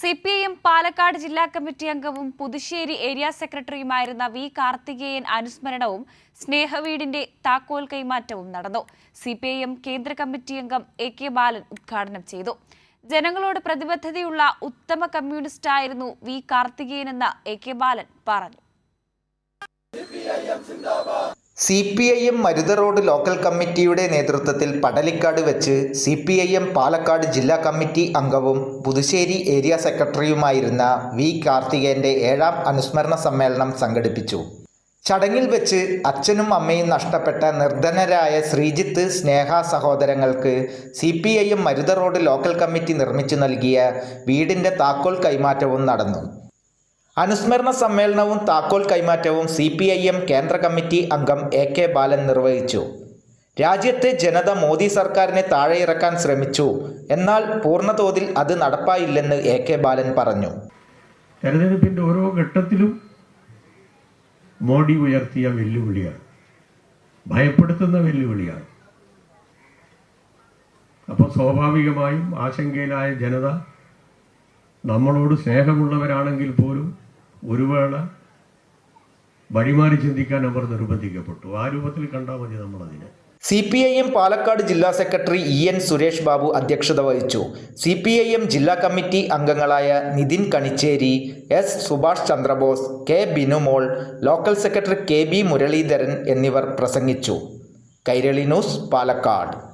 C P I M Palakkad ജില്ലാ committee അംഗവും Puthussery area സെക്രട്ടറിയുമായിരുന്ന വി കാർത്തികേയൻ അനുസ്മരണവും സ്നേഹവീടിന്റെ താക്കോൽ കൈമാറ്റവും നടന്നു. സി പി ഐ എം കേന്ദ്ര കമ്മിറ്റി അംഗം എ കെ ബാലൻ ഉദ്ഘാടനം ചെയ്തു. ജനങ്ങളോട് പ്രതിബദ്ധതയുള്ള ഉത്തമ കമ്മ്യൂണിസ്റ്റ് ആയിരുന്നു വി കാർത്തികേയനെന്ന് എ കെ ബാലൻ പറഞ്ഞു. C P I M Marutha road local കമ്മിറ്റിയുടെ നേതൃത്വത്തിൽ പടലിക്കാട് വെച്ച് C P I M Palakkad ജില്ലാ കമ്മിറ്റി അംഗവും പുതുശ്ശേരി ഏരിയ സെക്രട്ടറിയുമായിരുന്ന വി കാർത്തികേയന്റെ ഏഴാം അനുസ്മരണ സമ്മേളനം സംഘടിപ്പിച്ചു. ചടങ്ങിൽ വെച്ച് അച്ഛനും അമ്മയും നഷ്ടപ്പെട്ട നിർധനരായ ശ്രീജിത്ത് സ്നേഹ സഹോദരങ്ങൾക്ക് C P I M Marutha Road local committee നിർമ്മിച്ചു നൽകിയ വീടിന്റെ താക്കോൽ കൈമാറ്റവും നടന്നു. അനുസ്മരണ സമ്മേളനവും താക്കോൽ കൈമാറ്റവും സി പി ഐ എം കേന്ദ്ര കമ്മിറ്റി അംഗം എ കെ ബാലൻ നിർവഹിച്ചു. രാജ്യത്തെ ജനത മോദി സർക്കാരിനെ താഴെയിറക്കാൻ ശ്രമിച്ചു. എന്നാൽ പൂർണതോതിൽ അത് നടപ്പായില്ലെന്ന് എ കെ ബാലൻ പറഞ്ഞു. തെരഞ്ഞെടുപ്പിന്റെ ഓരോ ഘട്ടത്തിലും മോഡി ഉയർത്തിയ വെല്ലുവിളിയാണ്. ഭയപ്പെടുത്തുന്ന വെല്ലുവിളിയാണ്. അപ്പോൾ സ്വാഭാവികമായും ആശങ്കയിലായ ജനത നമ്മളോട് സ്നേഹമുള്ളവരാണെങ്കിൽ പോലും ഒരു വേള വഴിമാറി ചിന്തിക്കാൻ അവർ നിർബന്ധിക്കപ്പെട്ടു. ആ രൂപത്തിൽ കണ്ടാൽ മതി നമ്മളതിനെ. C P I M Palakkad ജില്ലാ secretary E N Suresh Babu അധ്യക്ഷത വഹിച്ചു. സി പി ഐ എം ജില്ലാ കമ്മിറ്റി അംഗങ്ങളായ Nithin Kanicheri S Subhash Chandrabose K Binumol local secretary K B Muraleedharan എന്നിവർ പ്രസംഗിച്ചു. കൈരളി ന്യൂസ് പാലക്കാട്.